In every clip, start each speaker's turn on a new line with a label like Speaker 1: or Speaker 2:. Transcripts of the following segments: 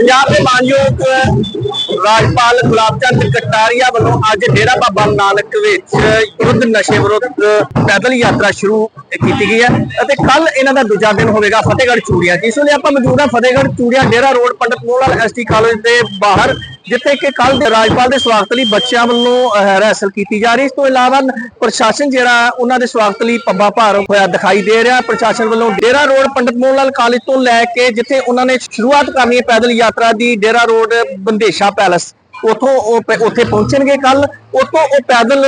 Speaker 1: ਪੰਜਾਬ ਦੇ ਮਾਨਯੋਗ ਰਾਜਪਾਲ ਗੁਲਾਬ ਚੰਦ ਕਟਾਰੀਆ ਵੱਲੋਂ ਅੱਜ ਡੇਰਾ ਬਾਬਾ ਨਾਨਕ ਵਿੱਚ ਯੁੱਧ ਨਸ਼ੇ ਵਿਰੁੱਧ ਪੈਦਲ ਯਾਤਰਾ ਸ਼ੁਰੂ ਕੀਤੀ ਗਈ ਹੈ ਅਤੇ ਕੱਲ ਇਹਨਾਂ ਦਾ ਦੂਜਾ ਦਿਨ ਹੋਵੇਗਾ ਫਤਿਹਗੜ੍ਹ ਚੂੜੀਆਂ ਜਿਸ ਵੇਲੇ ਆਪਾਂ ਮੌਜੂਦ ਹਾਂ Fatehgarh Churian Dera road Pandit Mohan ST college ਦੇ ਬਾਹਰ ਜਿੱਥੇ ਕਿ ਕੱਲ ਦੇ ਰਾਜਪਾਲ ਦੇ ਸਵਾਗਤ ਲਈ ਬੱਚਿਆਂ ਵੱਲੋਂ ਅਹ, ਕੀਤੀ ਜਾ ਰਹੀ ਇਸ ਤੋਂ ਇਲਾਵਾ ਪ੍ਰਸ਼ਾਸਨ ਜਿਹੜਾ ਉਹਨਾਂ ਦੇ ਸਵਾਗਤ ਲਈ ਪੱਬਾ ਭਾਰ ਹੋਇਆ ਦਿਖਾਈ ਦੇ ਰਿਹਾ। ਪ੍ਰਸ਼ਾਸਨ ਵੱਲੋਂ ਡੇਰਾ ਰੋਡ ਪੰਡਤ ਮੋਹਨ ਲਾਲ ਕਾਲਜ ਤੋਂ ਲੈ ਕੇ ਜਿੱਥੇ ਉਹਨਾਂ ਨੇ ਸ਼ੁਰੂਆਤ ਕਰਨੀ ਹੈ ਪੈਦਲ ਯਾਤਰਾ ਦੀ ਡੇਰਾ ਰੋਡ ਬੰਦੇਸ਼ਾ ਪੈਲਸ ਉਥੋਂ ਉਹ ਉੱਥੇ ਪਹੁੰਚਣਗੇ ਕੱਲ ਉਥੋਂ ਉਹ ਪੈਦਲ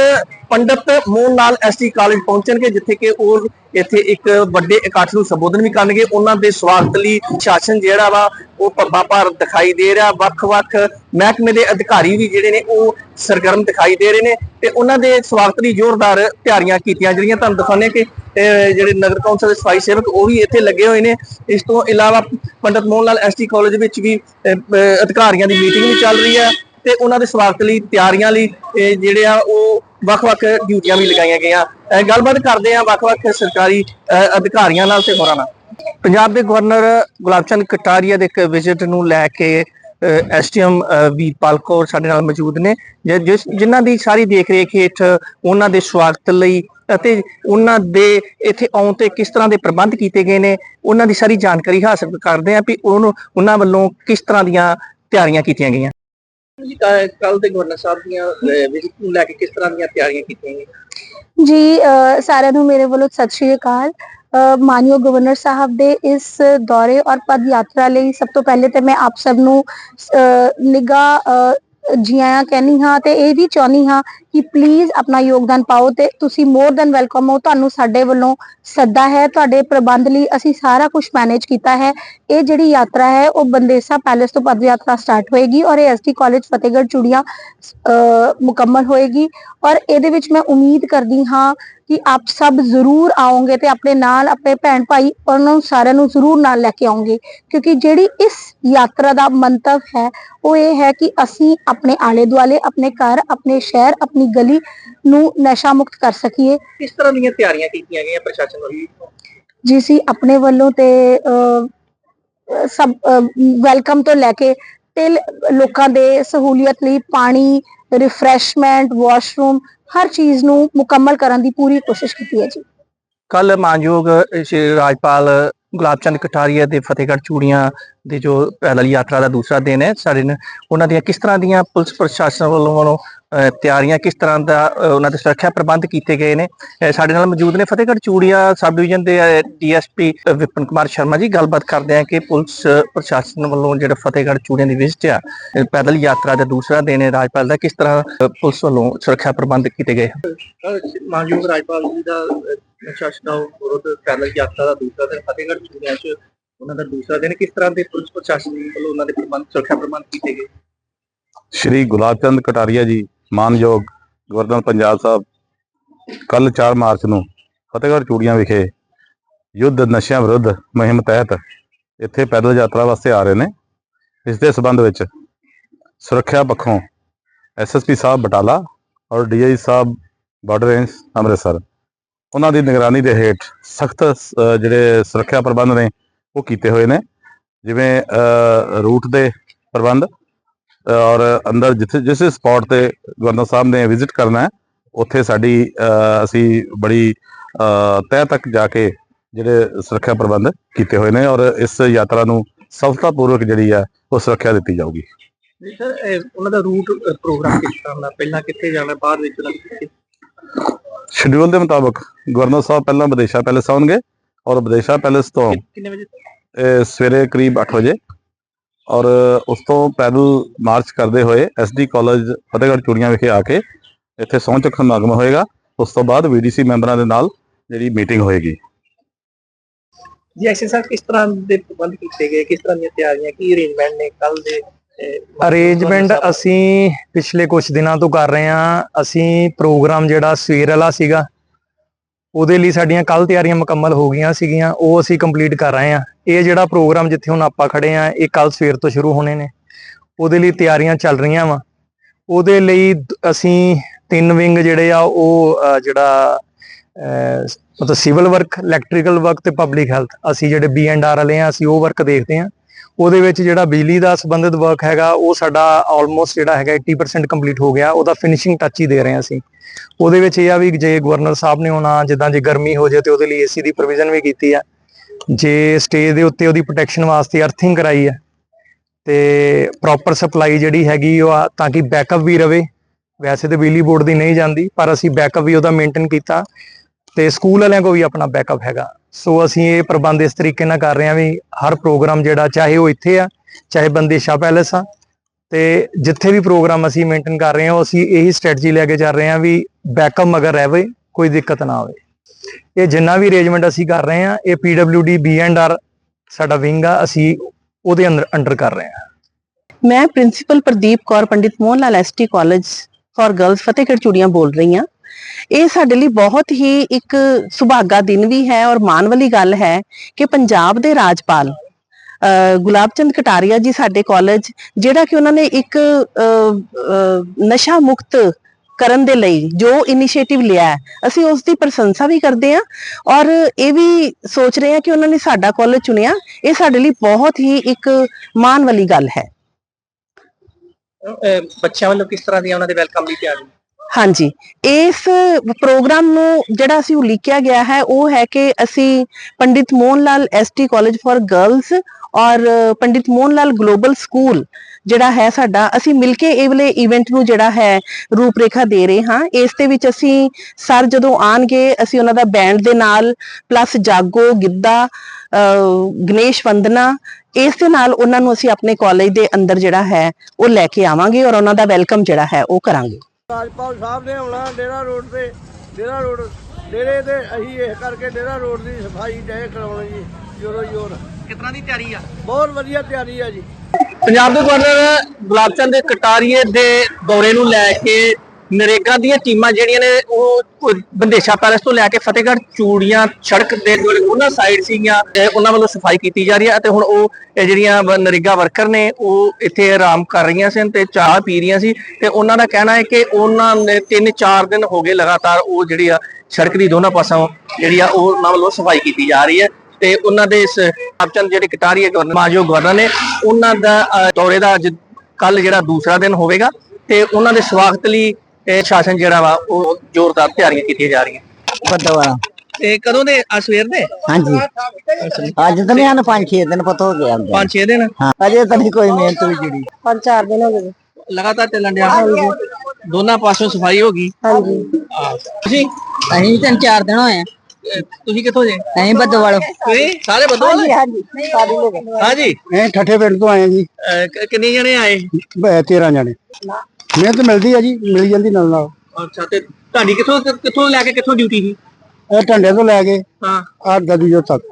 Speaker 1: ਪੰਡਤ ਮੋਹਨ ਲਾਲ ਐਸਟੀ ਕਾਲਜ ਪਹੁੰਚਣਗੇ, ਜਿੱਥੇ ਕਿ ਉਹ ਇੱਥੇ ਇੱਕ ਵੱਡੇ ਇਕੱਠ ਨੂੰ ਸੰਬੋਧਨ ਵੀ ਕਰਨਗੇ। ਉਹਨਾਂ ਦੇ ਸਵਾਗਤ ਲਈ ਸ਼ਾਸਨ ਜਿਹੜਾ ਵਾ, ਉਹ ਪੱਬਾ ਭਾਰ ਦਿਖਾਈ ਦੇ ਰਿਹਾ। ਵੱਖ-ਵੱਖ ਮਹਿਕਮੇ ਦੇ ਅਧਿਕਾਰੀ ਵੀ ਜਿਹੜੇ ਨੇ, ਉਹ ਸਰਗਰਮ ਦਿਖਾਈ ਦੇ ਰਹੇ ਨੇ ਤੇ ਉਹਨਾਂ ਦੇ ਸਵਾਗਤ ਲਈ ਜ਼ੋਰਦਾਰ ਤਿਆਰੀਆਂ ਕੀਤੀਆਂ ਜਿਹੜੀਆਂ। ਤੁਹਾਨੂੰ ਦਿਖਾਉਂਦੇ ਕਿ ਜਿਹੜੇ ਨਗਰ ਕੌਂਸਲ ਦੇ ਸਫ਼ਾਈ ਸੇਵਕ, ਉਹ ਵੀ ਇੱਥੇ ਲੱਗੇ ਹੋਏ ਨੇ। ਇਸ ਤੋਂ ਇਲਾਵਾ ਪੰਡਤ ਮੋਹਨ ਲਾਲ ਐਸਟੀ ਕਾਲਜ ਵਿੱਚ ਵੀ ਅਧਿਕਾਰੀਆਂ ਦੀ ਮੀਟਿੰਗ ਵੀ ਚੱਲ ਰਹੀ ਹੈ ਤੇ ਉਹਨਾਂ ਦੇ ਸਵਾਗਤ ਲਈ ਤਿਆਰੀਆਂ ਲਈ ਜਿਹੜੇ ਆ, ਉਹ ਵੱਖ-ਵੱਖ ਡਿਊਟੀਆਂ ਵੀ ਲਗਾਈਆਂ ਗਈਆਂ। ਗੱਲਬਾਤ ਕਰਦੇ ਆ ਵੱਖ-ਵੱਖ ਸਰਕਾਰੀ ਅਧਿਕਾਰੀਆਂ ਨਾਲ ਤੇ ਹੋਰਾਂ ਨਾਲ। ਪੰਜਾਬ ਦੇ ਗਵਰਨਰ ਗੁਲਾਬ ਚੰਦ ਕਟਾਰੀਆ ਦੇ ਇੱਕ ਵਿਜ਼ਿਟ ਨੂੰ ਲੈ ਕੇ ਐਸਟੀਐਮ ਵੀਰਪਾਲ ਕੌਰ ਸਾਡੇ ਨਾਲ ਮੌਜੂਦ ਨੇ। ਜਿਸ, ਜਿਨ੍ਹਾਂ ਦੀ ਸਾਰੀ ਦੇਖ ਰੇਖ ਹੇਠ ਉਹਨਾਂ ਦੇ ਸਵਾਗਤ ਲਈ ਅਤੇ ਉਹਨਾਂ ਦੇ ਇੱਥੇ ਆਉਣ ਤੇ ਕਿਸ ਤਰ੍ਹਾਂ ਦੇ ਪ੍ਰਬੰਧ ਕੀਤੇ ਗਏ ਨੇ, ਉਹਨਾਂ ਦੀ ਸਾਰੀ ਜਾਣਕਾਰੀ ਹਾਸਲ ਕਰਦੇ ਆ ਵੀ ਉਹਨੂੰ, ਉਹਨਾਂ ਵੱਲੋਂ ਕਿਸ ਤਰ੍ਹਾਂ ਦੀਆਂ ਤਿਆਰੀਆਂ ਕੀਤੀਆਂ ਗਈਆਂ। ਕੱਲ ਦੇ ਗਵਰਨਰ ਸਾਹਿਬ ਦੀਆਂ ਵਿਜ਼ਿਟ ਨੂੰ ਲੈ ਕੇ ਕਿਸ ਤਰ੍ਹਾਂ ਦੀਆਂ ਤਿਆਰੀਆਂ ਕੀਤੀਆਂ ਗਈਆਂ?
Speaker 2: ਜੀ ਸਾਰਿਆਂ ਨੂੰ ਮੇਰੇ ਵੱਲੋਂ ਸਤਿ ਸ਼੍ਰੀ ਅਕਾਲ। ਅ, ਮਾਨਯੋਗ ਗਵਰਨਰ ਸਾਹਿਬ ਦੇ ਇਸ ਦੌਰੇ ਔਰ ਪਦ ਯਾਤਰਾ ਲਈ ਸਭ ਤੋਂ ਪਹਿਲੇ ਤੇ ਮੈਂ ਆਪ ਸਭ ਨੂੰ ਨਿਗਾ ਜੀ ਆਇਆਂ ਕਹਿਣੀ ਹਾਂ ਤੇ ਇਹ ਵੀ ਚਾਹਨੀ ਹਾਂ ਕਿ ਪਲੀਜ਼ ਆਪਣਾ ਯੋਗਦਾਨ ਪਾਓ ਤੇ ਤੁਸੀਂ ਮੋਰ ਦੈਨ ਵੈਲਕਮ ਹੋ। ਤੁਹਾਨੂੰ ਸਾਡੇ ਵੱਲੋਂ ਸੱਦਾ ਹੈ ਤੁਹਾਡੇ ਪ੍ਰਬੰਧ ਲਈ ਅਸੀਂ ਸਾਰਾ ਕੁਝ ਮੈਨੇਜ ਕੀਤਾ ਹੈ। ਇਹ ਜਿਹੜੀ ਯਾਤਰਾ ਹੈ ਉਹ ਬੰਦੇਸਾ ਪੈਲੇਸ ਤੋਂ ਪਦ ਯਾਤਰਾ ਸਟਾਰਟ ਹੋਏਗੀ ਔਰ ਇਹ ਐਸਟੀ ਕਾਲਜ ਫਤਿਹਗੜ੍ਹ ਚੂੜੀਆਂ ਅ, ਮੁਕੰਮਲ ਹੋਏਗੀ। ਔਰ ਇਹਦੇ ਵਿੱਚ ਮੈਂ ਉਮੀਦ ਕਰਦੀ ਹਾਂ ਕਿ ਆਪ ਸਭ ਜ਼ਰੂਰ ਆਓਗੇ ਤੇ ਆਪਣੇ ਨਾਲ ਆਪਣੇ ਭੈਣ ਭਾਈ ਉਹਨਾਂ ਨੂੰ ਸਾਰਿਆਂ ਨੂੰ ਜ਼ਰੂਰ ਨਾਲ ਲੈ ਕੇ ਆਓਗੇ। ਕਿਉਂਕਿ ਜਿਹੜੀ ਇਸ ਯਾਤਰਾ ਦਾ ਮੰਤਵ ਹੈ ਉਹ ਇਹ ਹੈ ਕਿ ਅਸੀਂ ਆਪਣੇ ਆਲੇ ਦੁਆਲੇ ਆਪਣੇ ਘਰ ਆਪਣੇ ਸ਼ਹਿਰ ਆਪਣੀ ਗਲੀ ਨੂੰ ਨਸ਼ਾ ਮੁਕਤ ਕਰ ਸਕੀਏ।
Speaker 1: ਕਿਸ ਤਰ੍ਹਾਂ ਦੀਆਂ ਤਿਆਰੀਆਂ ਕੀਤੀਆਂ ਗਈਆਂ ਪ੍ਰਸ਼ਾਸਨ ਵੱਲੋਂ?
Speaker 2: ਜੀ ਸੀ ਆਪਣੇ ਵੱਲੋਂ ਤੇ ਸਭ ਵੈਲਕਮ ਤੋਂ ਲੈ ਕੇ ਤੇ ਲੋਕਾਂ ਦੇ ਸਹੂਲੀਅਤ ਲਈ ਪਾਣੀ ਰਿਫਰੈਸ਼ਮੈਂਟ ਵਾਸ਼ਰੂਮ ਹਰ ਚੀਜ਼ ਨੂੰ ਮੁਕੰਮਲ ਕਰਨ ਦੀ ਪੂਰੀ ਕੋਸ਼ਿਸ਼ ਕੀਤੀ ਹੈ ਜੀ।
Speaker 1: ਕੱਲ ਮਾਨਯੋਗ ਸ਼੍ਰੀ ਰਾਜਪਾਲ ਗੁਲਾਬ ਚੰਦ ਕਟਾਰੀਆ ਦੇ ਫਤਿਹਗੜ੍ਹ ਚੂੜੀਆਂ ਦੇ ਜੋ ਪੈਦਲ ਯਾਤਰਾ ਦਾ ਦੂਸਰਾ ਦਿਨ ਹੈ, ਸਾਡੇ ਉਹਨਾਂ ਦੀਆਂ ਕਿਸ ਤਰ੍ਹਾਂ ਦੀਆਂ ਪੁਲਿਸ ਪ੍ਰਸ਼ਾਸਨ ਵੱਲੋਂ ਤਿਆਰੀਆਂ ਕਿਸ ਤਰ੍ਹਾਂ ਦਾ ਉਹਨਾਂ ਦੇ ਸੁਰੱਖਿਆ ਪ੍ਰਬੰਧ ਕੀਤੇ ਗਏ ਨੇ। ਸਾਡੇ ਨਾਲ ਮੌਜੂਦ ਨੇ ਫਤਿਹਗੜ੍ਹ ਚੂੜੀਆਂ ਸਬ ਡਿਵੀਜ਼ਨ ਦੇ ਡੀਐਸਪੀ ਵਿਪਨ ਕੁਮਾਰ ਸ਼ਰਮਾ ਜੀ। ਗੱਲਬਾਤ ਕਰਦੇ ਆ ਕਿ ਪੁਲਿਸ ਪ੍ਰਸ਼ਾਸਨ ਵੱਲੋਂ ਜਿਹੜਾ ਫਤਿਹਗੜ੍ਹ ਚੂੜੀਆਂ ਦੀ ਵਿਜ਼ਿਟ ਆ ਪੈਦਲ ਯਾਤਰਾ ਦਾ ਦੂਸਰਾ ਦਿਨ ਹੈ। ਰਾਜਪਾਲ ਦਾ ਕਿਸ ਤਰ੍ਹਾਂ ਪੁਲਿਸ ਵੱਲੋਂ ਸੁਰੱਖਿਆ ਪ੍ਰਬੰਧ ਕੀਤੇ ਗਏ? ਮਾਨਯੋਗ ਰਾਜਪਾਲ ਜੀ ਦਾ ਪ੍ਰਸ਼ਾਸਨ ਵਿਰੁੱਧ ਪੈਦਲ ਯਾਤਰਾ ਦਾ ਦੂਸਰਾ ਦਿਨ ਫਤਿਹਗੜ੍ਹ ਚੂੜੀਆਂ 'ਚ ਉਹਨਾਂ ਦਾ ਦੂਸਰਾ ਦਿਨ। ਕਿਸ ਤਰ੍ਹਾਂ ਦੇ ਪੁਲਿਸ ਪ੍ਰਸ਼ਾਸਨ ਵੱਲੋਂ ਉਹਨਾਂ ਦੇ ਪ੍ਰਬੰਧ ਸੁਰੱਖਿਆ ਪ੍ਰਬੰਧ ਕੀਤੇ ਗਏ?
Speaker 3: ਸ਼੍ਰੀ ਗੁਲਾਬ ਚੰਦ ਕਟਾਰੀਆ ਜੀ ਮਾਨਯੋਗ ਗਵਰਨਰ ਪੰਜਾਬ ਸਾਹਿਬ ਕੱਲ 4 ਮਾਰਚ ਨੂੰ ਫਤਿਹਗੜ੍ਹ ਚੂੜੀਆਂ ਵਿਖੇ ਯੁੱਧ ਨਸ਼ਿਆਂ ਵਿਰੁੱਧ ਮੁਹਿੰਮ ਤਹਿਤ ਇੱਥੇ ਪੈਦਲ ਯਾਤਰਾ ਵਾਸਤੇ ਆ ਰਹੇ ਨੇ। ਇਸ ਦੇ ਸਬੰਧ ਵਿੱਚ ਸੁਰੱਖਿਆ ਪੱਖੋਂ ਐਸਐਸਪੀ ਸਾਹਿਬ ਬਟਾਲਾ ਔਰ DI Sahib border range Amritsar, ਉਹਨਾਂ ਦੀ ਨਿਗਰਾਨੀ ਦੇ ਹੇਠ ਸਖਤ ਜਿਹੜੇ ਸੁਰੱਖਿਆ ਪ੍ਰਬੰਧ ਨੇ ਉਹ ਕੀਤੇ ਹੋਏ ਨੇ। ਜਿਵੇਂ ਰੂਟ ਦੇ ਪ੍ਰਬੰਧ ਔਰ ਅੰਦਰ ਜਿੱਥੇ ਜਿਸ ਸਪੌਟ ਤੇ ਗਵਰਨਰ ਸਾਹਿਬ ਨੇ ਵਿਜ਼ਿਟ ਕਰਨਾ ਹੈ ਉੱਥੇ ਸਾਡੀ ਅਸੀਂ ਬੜੀ ਤਹਿ ਤੱਕ ਜਾ ਕੇ ਜਿਹੜੇ ਸੁਰੱਖਿਆ ਪ੍ਰਬੰਧ ਕੀਤੇ ਹੋਏ ਨੇ ਔਰ ਇਸ ਯਾਤਰਾ ਨੂੰ ਸਫਲਤਾਪੂਰਵਕ ਜਿਹੜੀ ਹੈ ਉਹ ਸੁਰੱਖਿਆ ਦਿੱਤੀ ਜਾਊਗੀ।
Speaker 1: ਜੀ ਸਰ ਉਹਨਾਂ ਦਾ ਰੂਟ ਪ੍ਰੋਗਰਾਮ ਕਿਸ ਤਰ੍ਹਾਂ ਦਾ? ਪਹਿਲਾਂ ਕਿੱਥੇ ਜਾਣਾ ਬਾਅਦ ਵਿੱਚ ਉਹਨਾਂ ਨੇ ਕਿੱਥੇ?
Speaker 3: ਸ਼ਡਿਊਲ ਦੇ ਮੁਤਾਬਕ ਗਵਰਨਰ ਸਾਹਿਬ ਪਹਿਲਾਂ ਵਿਦੇਸ਼ਾ ਪੈਲੇਸ ਆਉਣਗੇ ਔਰ ਵਿਦੇਸ਼ਾ ਪੈਲੇਸ ਤੋਂ
Speaker 1: ਕਿੰਨੇ ਵਜੇ
Speaker 3: ਇਹ ਸਵੇਰੇ ਕਰੀਬ 8 ਵਜੇ। ਔਰ ਉਸ ਤੋਂ ਪੈਦਲ ਮਾਰਚ ਕਰਦੇ ਹੋਏ ਐਸਡੀ ਕਾਲਜ ਫਤਿਹਗੜ੍ਹ ਚੂੜੀਆਂ ਵਿਖੇ ਆ ਕੇ ਇੱਥੇ ਸਹੁੰ ਚੁੱਕਣ ਸਮਾਗਮ ਹੋਏਗਾ। ਉਸ ਤੋਂ ਬਾਅਦ ਵੀਡੀਸੀ ਮੈਂਬਰਾਂ ਦੇ ਨਾਲ ਜਿਹੜੀ ਮੀਟਿੰਗ ਹੋਏਗੀ।
Speaker 1: ਜੀ ਐਕਸ਼ਨ ਸਰ ਕਿਸ ਤਰ੍ਹਾਂ ਦੇ ਪ੍ਰਬੰਧ ਕੀਤੇ ਗਏ? ਕਿਸ ਤਰ੍ਹਾਂ ਦੀਆਂ ਤਿਆਰੀਆਂ? ਕੀ ਅਰੇਂਜਮੈਂਟ ਨੇ ਕੱਲ ਦੇ?
Speaker 4: ਅਰੇਂਜਮੈਂਟ ਅਸੀਂ ਪਿਛਲੇ ਕੁਝ ਦਿਨਾਂ ਤੋਂ ਕਰ ਰਹੇ ਹਾਂ। ਅਸੀਂ ਪ੍ਰੋਗਰਾਮ ਜਿਹੜਾ ਸਵੇਰ ਵਾਲਾ ਸੀਗਾ ਉਹਦੇ ਲਈ ਸਾਡੀਆਂ ਕੱਲ ਤਿਆਰੀਆਂ ਮੁਕੰਮਲ ਹੋ ਗਈਆਂ ਸੀਗੀਆਂ, ਉਹ ਅਸੀਂ ਕੰਪਲੀਟ ਕਰ ਰਹੇ ਹਾਂ। ਇਹ ਜਿਹੜਾ ਪ੍ਰੋਗਰਾਮ ਜਿੱਥੇ ਹੁਣ ਆਪਾਂ ਖੜੇ ਆ ਇਹ ਕੱਲ ਸਵੇਰ ਤੋਂ ਸ਼ੁਰੂ ਹੋਣੇ ਨੇ। ਉਹਦੇ ਲਈ ਤਿਆਰੀਆਂ ਚੱਲ ਰਹੀਆਂ ਵਾ। ਉਹਦੇ ਲਈ ਅਸੀਂ ਤਿੰਨ ਵਿੰਗ ਜਿਹੜੇ ਆ, ਉਹ ਜਿਹੜਾ ਮਤਲਬ ਸਿਵਲ ਵਰਕ ਇਲੈਕਟ੍ਰੀਕਲ ਵਰਕ ਤੇ ਪਬਲਿਕ ਹੈਲਥ ਅਸੀਂ ਜਿਹੜੇ ਬੀ ਐਂਡ ਆਰ ਵਾਲੇ ਆ ਅਸੀਂ ਉਹ ਵਰਕ ਦੇਖਦੇ ਆ ਉਹਦੇ ਵਿੱਚ ਜਿਹੜਾ ਬਿਜਲੀ ਦਾ ਸੰਬੰਧਿਤ ਵਰਕ ਹੈਗਾ, ਉਹ ਸਾਡਾ ਆਲਮੋਸਟ ਜਿਹੜਾ ਹੈਗਾ 80% ਕੰਪਲੀਟ ਹੋ ਗਿਆ, ਉਹਦਾ ਫਿਨਿਸ਼ਿੰਗ ਟੱਚ ਹੀ ਦੇ ਰਹੇ ਹਾਂ ਅਸੀਂ। ਉਹਦੇ ਵਿੱਚ ਇਹ ਆ ਵੀ ਜੇ ਗਵਰਨਰ ਸਾਹਿਬ ਨੇ ਆਉਣਾ, ਜਿੱਦਾਂ ਜੇ ਗਰਮੀ ਹੋ ਜਾਏ ਤੇ ਉਹਦੇ ਲਈ ਏਸੀ ਦੀ ਪ੍ਰੋਵੀਜ਼ਨ ਵੀ ਕੀਤੀ ਆ। ਜੇ ਸਟੇਜ ਦੇ ਉੱਤੇ ਉਹਦੀ ਪ੍ਰੋਟੈਕਸ਼ਨ ਵਾਸਤੇ ਅਰਥਿੰਗ ਕਰਾਈ ਹੈ ਤੇ ਪ੍ਰੋਪਰ ਸਪਲਾਈ ਜਿਹੜੀ ਹੈਗੀ ਉਹ ਆ, ਤਾਂ ਕਿ ਬੈਕਅਪ ਵੀ ਰਵੇ। ਵੈਸੇ ਤੇ ਬਿਜਲੀ ਬੋਰਡ ਦੀ ਨਹੀਂ ਜਾਂਦੀ, ਪਰ ਅਸੀਂ ਬੈਕਅਪ ਵੀ ਉਹਦਾ ਮੇਨਟੇਨ ਕੀਤਾ। ਤੇ ਸਕੂਲ ਵਾਲਿਆਂ ਕੋ ਵੀ ਆਪਣਾ ਬੈਕਅਪ ਹੈਗਾ। ਸੋ ਅਸੀਂ ਇਹ ਪ੍ਰਬੰਧ ਇਸ ਤਰੀਕੇ ਨਾਲ ਕਰ ਰਹੇ ਹਾਂ ਵੀ ਹਰ ਪ੍ਰੋਗਰਾਮ ਜਿਹੜਾ, ਚਾਹੇ ਉਹ ਇੱਥੇ ਆ, ਚਾਹੇ ਬੰਦੇਸ਼ਾ ਪੈਲੇਸ ਆ, ਤੇ ਜਿੱਥੇ ਵੀ ਪ੍ਰੋਗਰਾਮ ਅਸੀਂ ਮੇਨਟੇਨ ਕਰ ਰਹੇ ਹਾਂ ਅਸੀਂ ਇਹੀ ਸਟ੍ਰੈਟਜੀ ਲੈ ਕੇ ਚੱਲ ਰਹੇ ਹਾਂ ਵੀ ਬੈਕਅਪ ਮਗਰ ਰਹੇ ਕੋਈ ਦਿੱਕਤ ਨਾ ਆਵੇ। ਇਹ ਜਿੰਨਾ ਵੀ ਅਰੇਂਜਮੈਂਟ ਅਸੀਂ ਕਰ ਰਹੇ ਹਾਂ, ਇਹ ਪੀਡਬਲਯੂਡੀ ਬੀ&ਆਰ ਸਾਡਾ ਵਿੰਗ ਆ, ਅਸੀਂ ਉਹਦੇ ਅੰਦਰ ਅੰਡਰ ਕਰ ਰਹੇ ਹਾਂ।
Speaker 5: ਮੈਂ principal Pradeep Kaur, Pandit Mohan Lal ST college for girls Fatehgarh Churian ਬੋਲ ਰਹੀ ਹਾਂ। ਇਹ ਸਾਡੇ ਲਈ ਬਹੁਤ ਹੀ ਇੱਕ ਸੁਭਾਗਾ ਦਿਨ ਵੀ ਹੈ ਔਰ ਮਾਣ ਵਾਲੀ ਗੱਲ ਹੈ ਕਿ ਪੰਜਾਬ ਦੇ ਰਾਜਪਾਲ ਗੁਲਾਬ ਚੰਦ ਕਟਾਰੀਆ ਜੀ ਸਾਡੇ ਕਾਲਜ ਜਿਹੜਾ ਕਿ ਉਹਨਾਂ ਨੇ ਇੱਕ ਨਸ਼ਾ ਮੁਕਤ ਕਰਨ ਦੇ ਲਈ ਜੋ ਇਨੀਸ਼ੀਏਟਿਵ ਲਿਆ ਅਸੀਂ ਉਸ ਦੀ ਪ੍ਰਸ਼ੰਸਾ ਵੀ ਕਰਦੇ ਹਾਂ ਔਰ ਇਹ ਵੀ ਸੋਚ ਰਹੇ ਹਾਂ ਕਿ ਉਹਨਾਂ ਨੇ ਸਾਡਾ ਕਾਲਜ ਚੁਣਿਆ, ਇਹ ਸਾਡੇ ਲਈ ਬਹੁਤ ਹੀ ਇੱਕ ਮਾਣ ਵਾਲੀ ਗੱਲ ਹੈ।
Speaker 1: ਬੱਚਿਆਂ ਵੱਲੋਂ ਕਿਸ ਤਰ੍ਹਾਂ ਦੀ ਉਹਨਾਂ ਦੇ ਵੈਲਕਮ ਲਈ ਤਿਆਰੀ
Speaker 5: ਹਾਂਜੀ। ਇਸ ਪ੍ਰੋਗਰਾਮ ਨੂੰ ਜਿਹੜਾ ਅਸੀਂ ਉਲੀਕਿਆ ਗਿਆ ਹੈ, ਉਹ ਹੈ ਕਿ ਅਸੀਂ Pandit Mohan Lal ST college for girls ਔਰ ਪੰਡਿਤ ਮੋਹਨ ਲਾਲ ਗਲੋਬਲ ਸਕੂਲ ਜਿਹੜਾ ਹੈ ਸਾਡਾ, ਅਸੀਂ ਮਿਲ ਕੇ ਇਹ ਵਾਲੇ ਇਵੈਂਟ ਨੂੰ ਜਿਹੜਾ ਹੈ ਰੂਪਰੇਖਾ ਦੇ ਰਹੇ ਹਾਂ। ਇਸ ਦੇ ਵਿੱਚ ਅਸੀਂ ਸਰ ਜਦੋਂ ਆਣਗੇ ਅਸੀਂ ਉਹਨਾਂ ਦਾ ਬੈਂਡ ਦੇ ਨਾਲ ਪਲੱਸ ਜਾਗੋ, ਗਿੱਧਾ ਗਣੇਸ਼ ਵੰਦਨਾ, ਇਸ ਦੇ ਨਾਲ ਉਹਨਾਂ ਨੂੰ ਅਸੀਂ ਆਪਣੇ ਕਾਲਜ ਦੇ ਅੰਦਰ ਜਿਹੜਾ ਹੈ, ਉਹ ਲੈ ਕੇ ਆਵਾਂਗੇ ਔਰ ਉਹਨਾਂ ਦਾ ਵੈਲਕਮ ਜਿਹੜਾ ਹੈ, ਉਹ ਕਰਾਂਗੇ।
Speaker 6: ਰਾਜਪਾਲ ਸਾਹਿਬ ਨੇ ਆਉਣਾ ਡੇਰਾ ਰੋਡ ਤੇ। ਡੇਰਾ ਰੋਡ ਡੇਰੇ ਤੇ ਅਸੀਂ ਇਹ ਕਰਕੇ ਡੇਰਾ ਰੋਡ ਦੀ ਸਫ਼ਾਈ ਡੇ ਕਰਾਉਣੀ ਜੀ ਜੋਰੋ ਜੋਰ।
Speaker 1: ਕਿਤਨਾ ਦੀ ਤਿਆਰੀ ਆ?
Speaker 6: ਬਹੁਤ ਵਧੀਆ ਤਿਆਰੀ ਆ ਜੀ।
Speaker 1: ਪੰਜਾਬ ਦੇ ਗਵਰਨਰ ਗੁਲਾਬ ਚੰਦ ਕਟਾਰੀਏ ਦੇ ਦੌਰੇ ਨੂੰ ਲੈ ਕੇ ਨਰੇਗਾ ਦੀਆਂ ਟੀਮਾਂ ਜਿਹੜੀਆਂ ਨੇ, ਉਹ ਬੰਦੇਸ਼ਾ ਪੈਲੇਸ ਤੋਂ ਲੈ ਕੇ ਫਤਿਹਗੜ੍ਹ, ਚੂੜੀਆਂ, ਸੜਕ ਦੇ ਜਿਹੜੇ ਉਹਨਾਂ ਸਾਈਡ ਸੀਗੀਆਂ ਉਹਨਾਂ ਵੱਲੋਂ ਸਫ਼ਾਈ ਕੀਤੀ ਜਾ ਰਹੀ ਹੈ ਅਤੇ ਹੁਣ ਉਹ ਜਿਹੜੀਆਂ ਨਰੇਗਾ ਵਰਕਰ ਨੇ, ਉਹ ਇੱਥੇ ਆਰਾਮ ਕਰ ਰਹੀਆਂ ਸਨ ਤੇ ਚਾਹ ਪੀ ਰਹੀਆਂ ਸੀ ਤੇ ਉਹਨਾਂ ਦਾ ਕਹਿਣਾ ਹੈ ਕਿ ਉਹਨਾਂ ਨੇ 3-4 ਦਿਨ ਹੋ ਗਏ ਲਗਾਤਾਰ ਉਹ ਜਿਹੜੀ ਆ ਸੜਕ ਦੀ ਦੋਨਾਂ ਪਾਸੋਂ ਜਿਹੜੀ ਆ, ਉਹ ਉਹਨਾਂ ਵੱਲੋਂ ਸਫ਼ਾਈ ਕੀਤੀ ਜਾ ਰਹੀ ਹੈ ਤੇ ਉਹਨਾਂ ਦੇ ਇਸ ਆਪਚੰਦ ਜਿਹੜੇ ਕਟਾਰੀਏ ਗਵਰਨਰ ਮਾਜੋ ਗਵਰਨਰ ਨੇ, ਉਹਨਾਂ ਦਾ ਦੌਰੇ ਦਾ ਅੱਜ ਕੱਲ ਜਿਹੜਾ ਦੂਸਰਾ ਦਿਨ ਹੋਵੇਗਾ ਤੇ ਉਹਨਾਂ ਦੇ ਸਵਾਗਤ ਲਈ ਇਹ ਸ਼ਾਸਨ ਜਿਹੜਾ ਵਾ ਉਹ ਜ਼ੋਰਦਾਰ ਤਿਆਰੀਆਂ ਕੀਤੀਆਂ ਜਾ ਰਹੀਆਂ।
Speaker 7: ਪਤਵਾਲਾ
Speaker 1: ਤੇ ਕਦੋਂ ਦੇ ਆ ਸਵੇਰ ਦੇ?
Speaker 7: ਹਾਂਜੀ। ਅੱਜ ਤਾਂ ਨਹੀਂ ਹਨ ਪੰਜ ਛੇ ਦਿਨ ਪਤਾ ਹੋ ਗਿਆ। ਹੁੰਦੇ
Speaker 1: 5-6 ਦਿਨ?
Speaker 7: ਹਾਂ ਅਜੇ ਤਾਂ ਨਹੀਂ ਕੋਈ ਮਿਹਨਤ ਵੀ ਜੁੜੀ
Speaker 2: ਪੰਜ ਚਾਰ ਦਿਨ ਹੋ ਗਏ।
Speaker 1: ਲਗਾਤਾਰ ਚੱਲਣ ਡਿਆ। ਦੋਨਾਂ ਪਾਸੋਂ ਸਫ਼ਾਈ ਹੋ ਗਈ।
Speaker 2: ਹਾਂਜੀ।
Speaker 1: ਤੁਸੀਂ?
Speaker 7: ਅਸੀਂ ਤਿੰਨ ਚਾਰ ਦਿਨ ਹੋਏ
Speaker 1: ਤੁਸੀਂ ਕਿੱਥੋਂ ਜੇ?
Speaker 7: ਅਸੀਂ ਬੱਦੋਵਾਲ।
Speaker 1: ਤੁਸੀਂ? ਸਾਰੇ ਬਦੋ
Speaker 2: ਹਾਂਜੀ ਸਾਰੇ ਲੋਕ
Speaker 1: ਹਾਂਜੀ।
Speaker 8: ਇਹ ਠੱਠੇ ਪਿੰਡ ਤੋਂ ਆਏ ਜੀ।
Speaker 1: ਕਿੰਨੇ ਜਣੇ ਆਏ?
Speaker 8: 13 ਜਣੇ। ਮਿਹਨਤ ਮਿਲਦੀ ਆ ਜੀ ਮਿਲ ਜਾਂਦੀ ਨਾਲ ਨਾਲ।
Speaker 1: ਅੱਛਾ ਤੇ ਤੁਹਾਡੀ ਕਿੱਥੋਂ ਕਿੱਥੋਂ ਲੈ ਕੇ ਕਿੱਥੋਂ ਡਿਊਟੀ ਸੀ?
Speaker 8: ਇਹ ਢੰਡੇ ਤੋਂ ਲੈ ਕੇ
Speaker 1: ਹਾਂ।
Speaker 8: ਆ ਦਦੂ ਜੋ ਤੱਕ।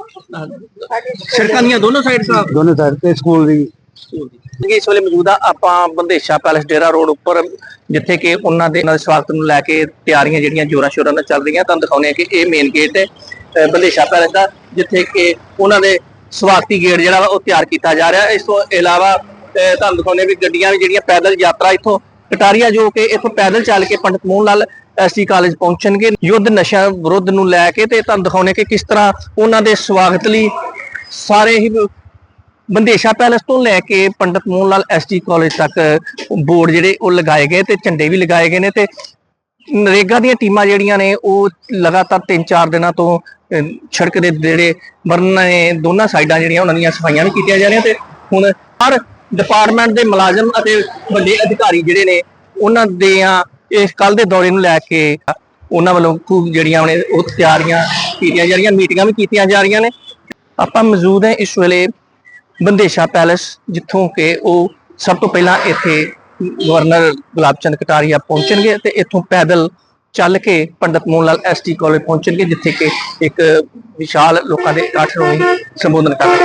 Speaker 1: ਸੜਕਾਂ ਦੀਆਂ ਦੋਨੋਂ ਸਾਈਡ ਸਾਹਿਬ
Speaker 8: ਦੋਨੇ ਸਾਈਡ ਤੇ ਸਕੂਲ ਦੀ।
Speaker 1: ਕਿ ਇਸ ਵੇਲੇ ਮੌਜੂਦ ਆ ਆਪਾਂ ਬੰਦੇਸ਼ਾ ਪੈਲੇਸ ਡੇਰਾ ਰੋਡ ਉੱਪਰ ਜਿੱਥੇ ਕਿ ਉਹਨਾਂ ਦੇ ਦੇ ਸਵਾਗਤ ਨੂੰ ਲੈ ਕੇ ਤਿਆਰੀਆਂ ਜਿਹੜੀਆਂ ਜੋਰਾਂ ਸ਼ੋਰਾਂ ਨਾਲ ਚੱਲ ਰਹੀਆਂ ਤੁਹਾਨੂੰ ਦਿਖਾਉਂਦੇ ਆ ਕਿ ਇਹ ਮੇਨ ਗੇਟ ਹੈ ਬੰਦੇਸ਼ਾ ਪੈਲੇਸ ਦਾ ਜਿੱਥੇ ਕਿ ਉਹਨਾਂ ਦੇ ਸਵਾਗਤੀ ਗੇਟ ਜਿਹੜਾ ਉਹ ਤਿਆਰ ਕੀਤਾ ਜਾ ਰਿਹਾ। ਇਸ ਤੋਂ ਇਲਾਵਾ ਤੁਹਾਨੂੰ ਦਿਖਾਉਂਦੇ ਵੀ ਗੱਡੀਆਂ ਵੀ ਜਿਹੜੀਆਂ ਪੈਦਲ ਯਾਤਰਾ ਇੱਥੋਂ ਕਟਾਰੀਆ ਜੋ ਕਿ ਇੱਥੋਂ ਪੈਦਲ ਚੱਲ ਕੇ ਪੰਡਤ ਮੋਹਨ ਲਾਲ ਐਸਟੀ ਕਾਲਜ ਪਹੁੰਚਣਗੇ ਯੁੱਧ ਨਸ਼ਾ ਵਿਰੁੱਧ ਨੂੰ ਲੈ ਕੇ ਤੇ ਤੁਹਾਨੂੰ ਦਿਖਾਉਣੇ ਕਿ ਕਿਸ ਤਰ੍ਹਾਂ ਉਹਨਾਂ ਦੇ ਸਵਾਗਤ ਲਈ ਸਾਰੇ ਹੀ ਬੰਦੇਸ਼ਾ ਪੈਲੇਸ ਤੋਂ ਲੈ ਕੇ ਪੰਡਤ ਮੋਹਨ ਲਾਲ ਐਸਟੀ ਕਾਲਜ ਤੱਕ ਬੋਰਡ ਜਿਹੜੇ ਉਹ ਲਗਾਏ ਗਏ ਤੇ ਝੰਡੇ ਵੀ ਲਗਾਏ ਗਏ ਨੇ ਤੇ ਨਰੇਗਾ ਦੀਆਂ ਟੀਮਾਂ ਜਿਹੜੀਆਂ ਨੇ ਉਹ ਲਗਾਤਾਰ 3-4 ਦਿਨਾਂ ਤੋਂ ਅਹ, ਸੜਕ ਦੇ ਜਿਹੜੇ ਬਰਨ ਨੇ ਦੋਨਾਂ ਸਾਈਡਾਂ ਜਿਹੜੀਆਂ ਉਹਨਾਂ ਦੀਆਂ ਸਫਾਈਆਂ ਵੀ ਕੀਤੀਆਂ ਜਾ ਰਹੀਆਂ ਤੇ ਹੁਣ ਹਰ ਡਿਪਾਰਟਮੈਂਟ ਦੇ ਮੁਲਾਜ਼ਮ ਅਤੇ ਵੱਡੇ ਅਧਿਕਾਰੀ ਜਿਹੜੇ ਨੇ, ਉਹਨਾਂ ਦੇ ਇਸ ਕੱਲ ਦੇ ਦੌਰੇ ਨੂੰ ਲੈ ਕੇ ਉਹਨਾਂ ਵੱਲੋਂ ਖੂਬ ਜਿਹੜੀਆਂ ਨੇ ਉਹ ਤਿਆਰੀਆਂ ਕੀਤੀਆਂ ਜਾ ਰਹੀਆਂ, ਮੀਟਿੰਗਾਂ ਵੀ ਕੀਤੀਆਂ ਜਾ ਰਹੀਆਂ ਨੇ। ਆਪਾਂ ਮੌਜੂਦ ਹਾਂ ਇਸ ਵੇਲੇ ਬੰਦੇਸ਼ਾ ਪੈਲੇਸ, ਜਿੱਥੋਂ ਕਿ ਉਹ ਸਭ ਤੋਂ ਪਹਿਲਾਂ ਇੱਥੇ ਗਵਰਨਰ ਗੁਲਾਬ ਚੰਦ ਕਟਾਰੀਆ ਪਹੁੰਚਣਗੇ ਤੇ ਇੱਥੋਂ ਪੈਦਲ ਚੱਲ ਕੇ ਪੰਡਤ ਮੋਹਨ ਲਾਲ ਐਸਟੀ ਕਾਲਜ ਪਹੁੰਚਣਗੇ, ਜਿੱਥੇ ਕਿ ਇੱਕ ਵਿਸ਼ਾਲ ਲੋਕਾਂ ਦੇ ਇਕੱਠ ਨੂੰ ਸੰਬੋਧਨ ਕਰਨਗੇ